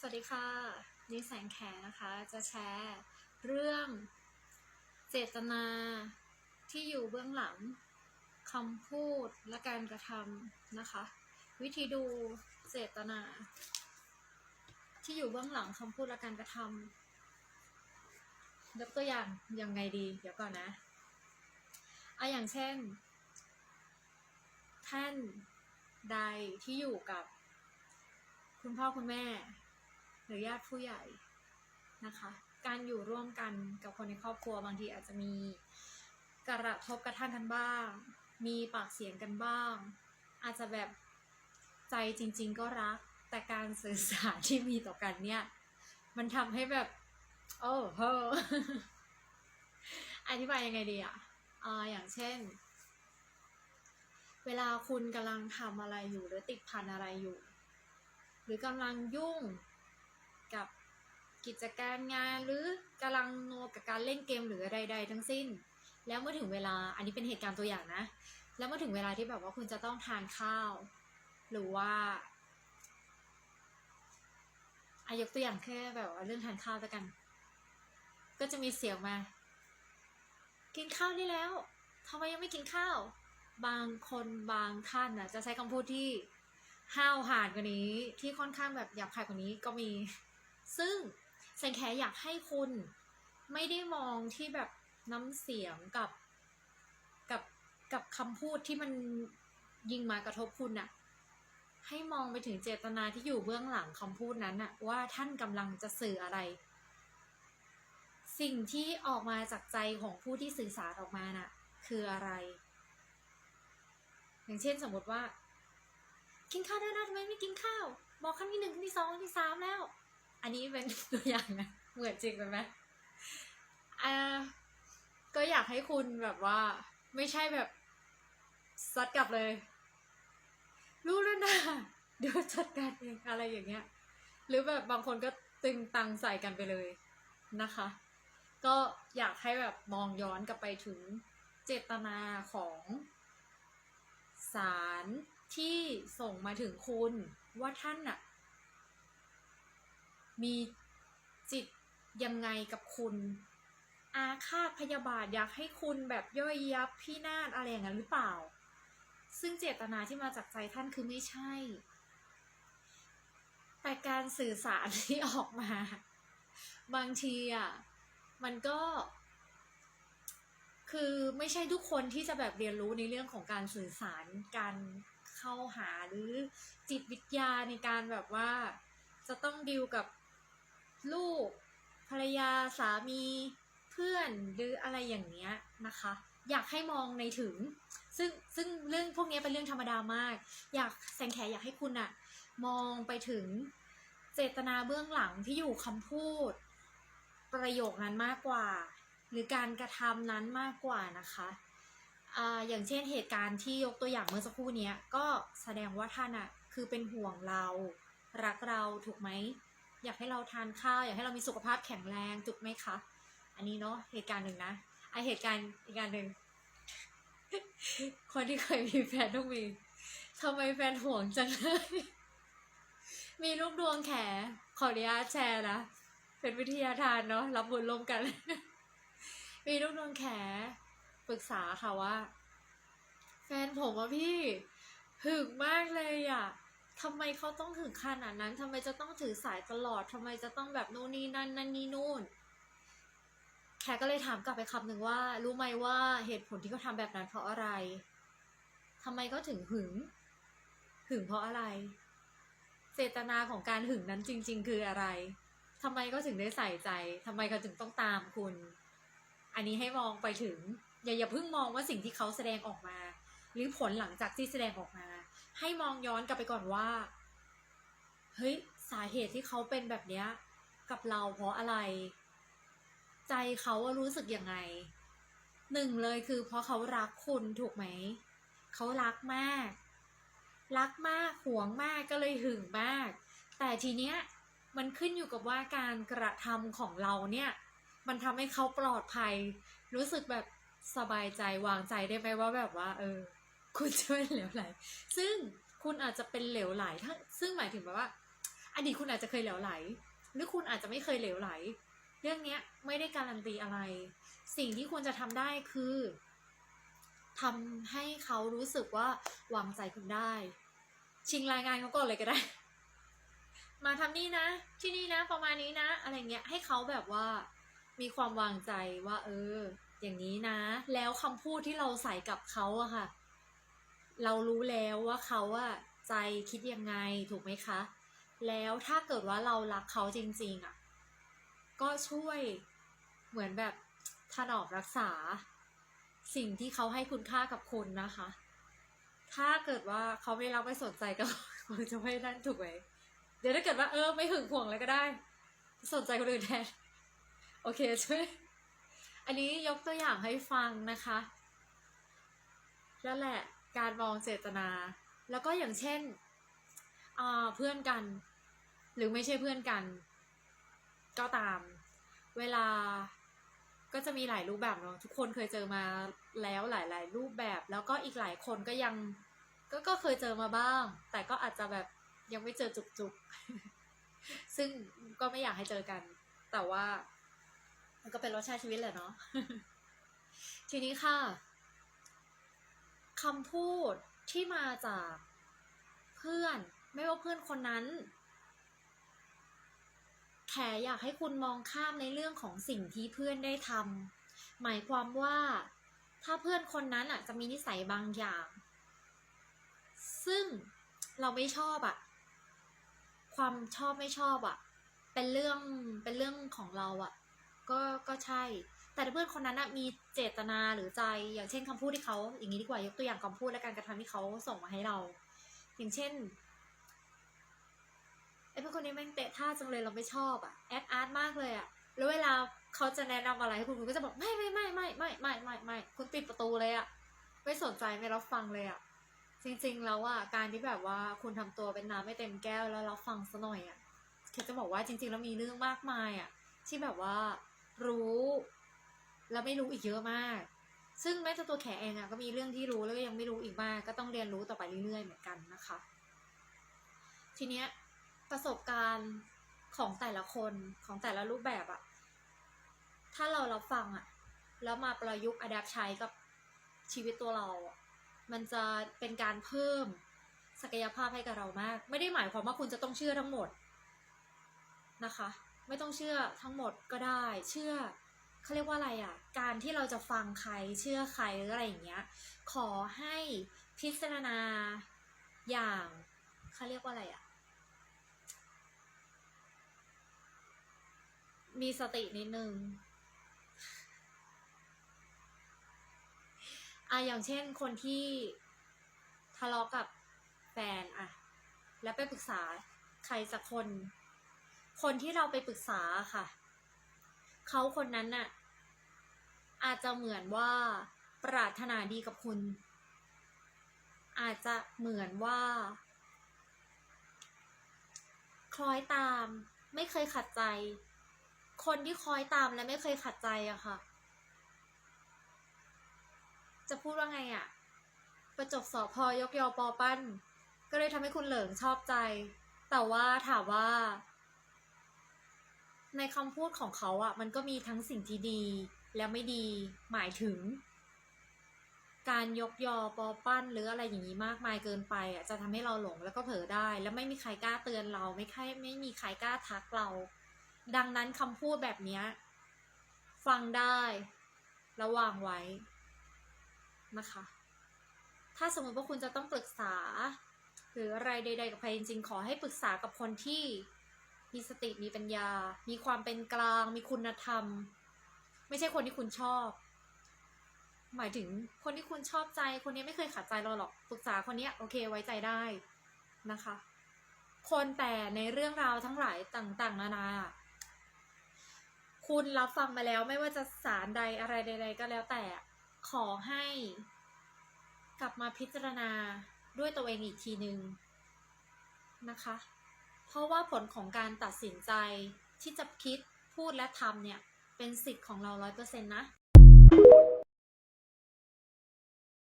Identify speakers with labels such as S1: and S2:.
S1: สวัสดีค่ะนิแสงแขนะคะ จะแชร์เรื่องเจตนาที่อยู่เบื้องหลังคำพูดและการกระทำนะคะ วิธีดูเจตนา ที่อยู่เบื้องหลังคำพูดและการกระทำยกตัวอย่างยังไงดี เดี๋ยวก่อนนะเอาอย่างเช่น ท่านใดที่อยู่กับคุณพ่อคุณแม่ หรือญาติผู้ใหญ่นะคะ การอยู่ร่วมกันกับคนในครอบครัวบางทีอาจจะมีกระทบกระทั่งกันบ้าง มีปากเสียงกันบ้าง อาจจะแบบใจจริง ๆ ก็รัก แต่การสื่อสารที่มีต่อกันเนี่ย มันทำให้แบบ โอ้โหอธิบายยังไงดีอะอ่าอย่างเช่น เวลาคุณกำลังทำอะไรอยู่หรือติดพันอะไรอยู่ หรือกำลังยุ่ง กับกิจการงานหรือกำลังโนกับการเล่นเกมหรือใดๆทั้งสิ้น แล้วเมื่อถึงเวลาอันนี้เป็นเหตุการณ์ตัวอย่างนะ แล้วเมื่อถึงเวลาที่แบบว่าคุณจะต้องทานข้าว หรือว่าอายกตัวอย่างแค่แบบว่าเรื่องทานข้าวแล้วกัน ก็จะมีเสียงมา กินข้าวได้แล้วทำไมยังไม่กินข้าว บางคนบางท่านนะจะใช้คำพูดที่ห้าวหาญกว่านี้ ที่ค่อนข้างแบบหยาบคายกว่านี้ก็มี ซึ่งแสงแขอยากให้คุณไม่ได้มองที่แบบน้ำเสียงกับกับกับคำพูดที่มันยิงมากระทบคุณน่ะให้มองไปถึงเจตนาที่อยู่เบื้องหลังคำพูดนั้นน่ะว่าท่านกำลังจะสื่ออะไร สิ่งที่ออกมาจากใจของผู้ที่สื่อสารออกมาน่ะ คืออะไร อย่างเช่นสมมติว่า กินข้าวได้แล้วทำไมไม่กินข้าว บอกครั้งที่หนึ่งครั้งที่สองครั้งที่สามแล้ว อันนี้เป็นตัวอย่างนะ เหมือนจริงไปไหมอ่าก็อยากให้คุณแบบว่า ไม่ใช่แบบซัดกลับเลย รู้แล้วนะเดี๋ยวจัดการเองอะไรอย่างเงี้ย หรือแบบบางคนก็ตึงตังใส่กันไปเลยนะคะ ก็อยากให้แบบมองย้อนกลับไปถึงเจตนาของสารที่ส่งมาถึงคุณว่าท่านน่ะ มีจิตยังไงกับคุณ อาฆาตพยาบาทอยากให้คุณแบบย่อยยับพี่นาฏอะไรอย่างนั้นหรือเปล่า ซึ่งเจตนาที่มาจากใจท่านคือไม่ใช่ แต่การสื่อสารที่ออกมา บางทีอะมันก็ คือไม่ใช่ทุกคนที่จะแบบเรียนรู้ในเรื่องของการสื่อสารการเข้าหาหรือจิตวิทยาในการแบบว่าจะต้องดิวกับ ลูก ภรรยาสามีเพื่อนหรืออะไรอย่างเนี้ยนะคะ อยากให้มองในถึง ซึ่งซึ่งเรื่องพวกนี้เป็นเรื่องธรรมดามาก อยากแสงแขอยากให้คุณอะมองไปถึงเจตนาเบื้องหลังที่อยู่คำพูด ประโยคนั้นมากกว่า หรือการกระทำนั้นมากกว่านะคะอ่าอย่างเช่นเหตุการณ์ที่ยกตัวอย่างเมื่อสักครู่นี้ก็แสดงว่าท่านอะคือเป็นห่วงเรา รักเราถูกไหม อยากให้เราทานข้าวอยากให้เรามีสุขภาพแข็งแรงถูกไหมคะ อันนี้เนาะเหตุการณ์หนึ่งนะไอเหตุการณ์อีกการหนึ่งคนที่เคยมีแฟนต้องมีทำไมแฟนห่วงจังเลย มีลูกดวงแขขออนุญาตแชร์นะ เป็นวิทยาทานเนาะรับบุญร่วมกัน มีลูกดวงแขปรึกษาค่ะว่า แฟนผมอะพี่หึงมากเลยอะ ทำไมเขาต้องหึงขนาดนั้นทำไมจะต้องถือสายตลอดทำไมจะต้องแบบนู่นนี่นั่นนั่นนี่นู่น แขกก็เลยถามกลับไปคำหนึ่งว่า รู้ไหมว่าเหตุผลที่เขาทำแบบนั้นเพราะอะไรทำไมเขาถึงหึง หึงเพราะอะไร เจตนาของการหึงนั้นจริง ๆ คืออะไรทำไมก็ถึงได้ใส่ใจทำไมเขาถึงต้องตามคุณ อันนี้ให้มองไปถึง อย่าอย่าเพิ่งมองว่าสิ่งที่เขาแสดงออกมา หรือผลหลังจากที่แสดงออกมา ให้มองย้อนกลับไปก่อนว่า เฮ้ย สาเหตุที่เขาเป็นแบบเนี้ย กับเราเพราะอะไร ใจเขาารู้สึกยังไง หนึ่งเลยคือเพราะเขารักคุณถูกไหม เขารักมาก รักมากหวงมากก็เลยหึงมาก แต่ทีเนี้ยมันขึ้นอยู่กับว่าการกระทำของเราเนี่ย มันทำให้เขาปลอดภัย รู้สึกแบบสบายใจวางใจได้ไหมว่าแบบว่า เออ คุณจะไม่เหลวไหล ซึ่งคุณอาจจะเป็นเหลวไหลถ้าซึ่งหมายถึงแบบว่าอดีตคุณอาจจะเคยเหลวไหล หรือคุณอาจจะไม่เคยเหลวไหล เรื่องเนี้ยไม่ได้การันตีอะไร สิ่งที่ควรจะทำได้คือทำให้เขารู้สึกว่าวางใจคุณได้ ชิงรายงานเขาก่อนเลยก็ได้ มาทำนี่นะ ที่นี่นะ ประมาณนี้นะ อะไรเงี้ย ให้เขาแบบว่า มีความวางใจว่า เออ อย่างนี้นะ แล้วคำพูดที่เราใส่กับเขาอะค่ะ เรารู้แล้วว่าเขาอะใจคิดยังไงถูกไหมคะ แล้วถ้าเกิดว่าเรารักเขาจริงๆอะก็ช่วยเหมือนแบบถนอมรักษา สิ่งที่เขาให้คุณค่ากับคุณนะคะ ถ้าเกิดว่าเขาไม่รักไม่สนใจก็คงจะไม่นั่นถูกไหมเดี๋ยวถ้าเกิดว่าเออไม่หึงห่วงเลยก็ได้ สนใจคนอื่นแทนโอเคช่วยอันนี้ยกตัวอย่างให้ฟังนะคะนั่นแหละ การมองเจตนา แล้วก็อย่างเช่นเพื่อนกัน หรือไม่ใช่เพื่อนกัน ก็ตาม เวลาก็จะมีหลายรูปแบบเนาะทุกคนเคยเจอมาแล้วหลาย ๆ รูปแบบ แล้วก็อีกหลายคนก็ยังก็ก็เคยเจอมาบ้าง แต่ก็อาจจะแบบยังไม่เจอจุกๆ ซึ่งก็ไม่อยากให้เจอกัน แต่ว่า มันก็เป็นรสชาติชีวิตแหละเนาะทีนี้ค่ะ คำพูดที่มาจากเพื่อนไม่ว่าเพื่อนคนนั้น แขอยากให้คุณมองข้ามในเรื่องของสิ่งที่เพื่อนได้ทำหมายความว่า ถ้าเพื่อนคนนั้นอะจะมีนิสัยบางอย่าง ซึ่งเราไม่ชอบอะความชอบไม่ชอบอะเป็นเรื่องเป็นเรื่องของเราอะก็ก็ใช่ แต่ถ้าเพื่อนคนนั้นนะมีเจตนาหรือใจ อย่างเช่นคำพูดที่เขาอย่างนี้ดีกว่ายกตัวอย่างคำพูดและการกระทำที่เขาส่งมาให้เรา อย่างเช่นไอ้เพื่อนคนนี้แม่งเตะท่าจังเลยเราไม่ชอบอะแอคอาร์ตมากเลยอะแล้วเวลาเขาจะแนะนำอะไรให้คุณคุณก็จะบอกไม่ไม่ไม่ไม่ไม่ไม่ไม่ไม่คุณปิดประตูเลยอะไม่สนใจไม่รับฟังเลยอะจริงๆแล้วอะการที่แบบว่าคุณทำตัวเป็นน้ำไม่เต็มแก้วแล้วรับฟังซะหน่อยอะแค่จะบอกว่าจริง ๆ แล้วมีเรื่องมากมายอะที่แบบว่ารู้ แล้วไม่รู้อีกเยอะมาก ซึ่งแม้แต่ตัวแขเองอะก็มีเรื่องที่รู้แล้วก็ยังไม่รู้อีกมาก ก็ต้องเรียนรู้ต่อไปเรื่อยๆเหมือนกันนะคะ ทีเนี้ยประสบการณ์ของแต่ละคนของแต่ละรูปแบบอะถ้าเรารับฟังอะแล้วมาประยุกต์อัดแอปใช้กับชีวิตตัวเราอะมันจะเป็นการเพิ่มศักยภาพให้กับเรามาก ไม่ได้หมายความว่าคุณจะต้องเชื่อทั้งหมดนะคะ ไม่ต้องเชื่อทั้งหมดก็ได้ เชื่อ เขาเรียกว่าอะไรอะ การที่เราจะฟังใครเชื่อใครหรืออะไรอย่างเงี้ย ขอให้พิจารณาอย่างเขาเรียกว่าอะไรอะ มีสตินิดนึงอะอย่างเช่นคนที่ทะเลาะกับแฟนอะแล้วไปปรึกษาใครสักคน คนที่เราไปปรึกษาค่ะ เขาคนนั้นน่ะ อาจจะเหมือนว่าปรารถนาดีกับคุณ อาจจะเหมือนว่า คล้อยตาม ไม่เคยขัดใจ คนที่คล้อยตามและไม่เคยขัดใจอะค่ะ จะพูดว่าไงอะประจบสอพอยกยอปอปั้น ก็เลยทำให้คุณเหลิงชอบใจ แต่ว่าถามว่า ในคำพูดของเขาอะ่ะมันก็มีทั้งสิ่งที่ดี และไม่ดีหมายถึง การยกยอปอปั้นหรืออะไรอย่างนี้มากมายเกินไปอะ่ะจะทำให้เราหลงแล้วก็เผลอได้ แล้วไม่มีใครกล้าเตือนเรา ไม่ใครไม่มีใครกล้าทักเรา ดังนั้นคำพูดแบบนี้ฟังได้ ระวางไว้นะคะ ถ้าสมมติว่าคุณจะต้องปรึกษา หรืออะไรใดๆกับใครจริงๆขอให้ปรึกษากับคนที่ มีสติมีปัญญา มีความเป็นกลาง มีคุณธรรม ไม่ใช่คนที่คุณชอบ หมายถึงคนที่คุณชอบใจ คนนี้ไม่เคยขัดใจเราหรอกปรึกษาคนนี้โอเคไว้ใจได้นะคะ คนแต่ในเรื่องราวทั้งหลายต่าง ๆ นานา คุณรับฟังมาแล้วไม่ว่าจะสารใดอะไรใด ๆ ก็แล้วแต่ขอให้ กลับมาพิจารณาด้วยตัวเองอีกทีหนึ่งนะคะ เพราะว่าผลของการตัดสินใจที่จะคิดพูดและทำเนี่ย เป็นสิทธิ์ของเราร้อยเปอร์เซ็นต์นะ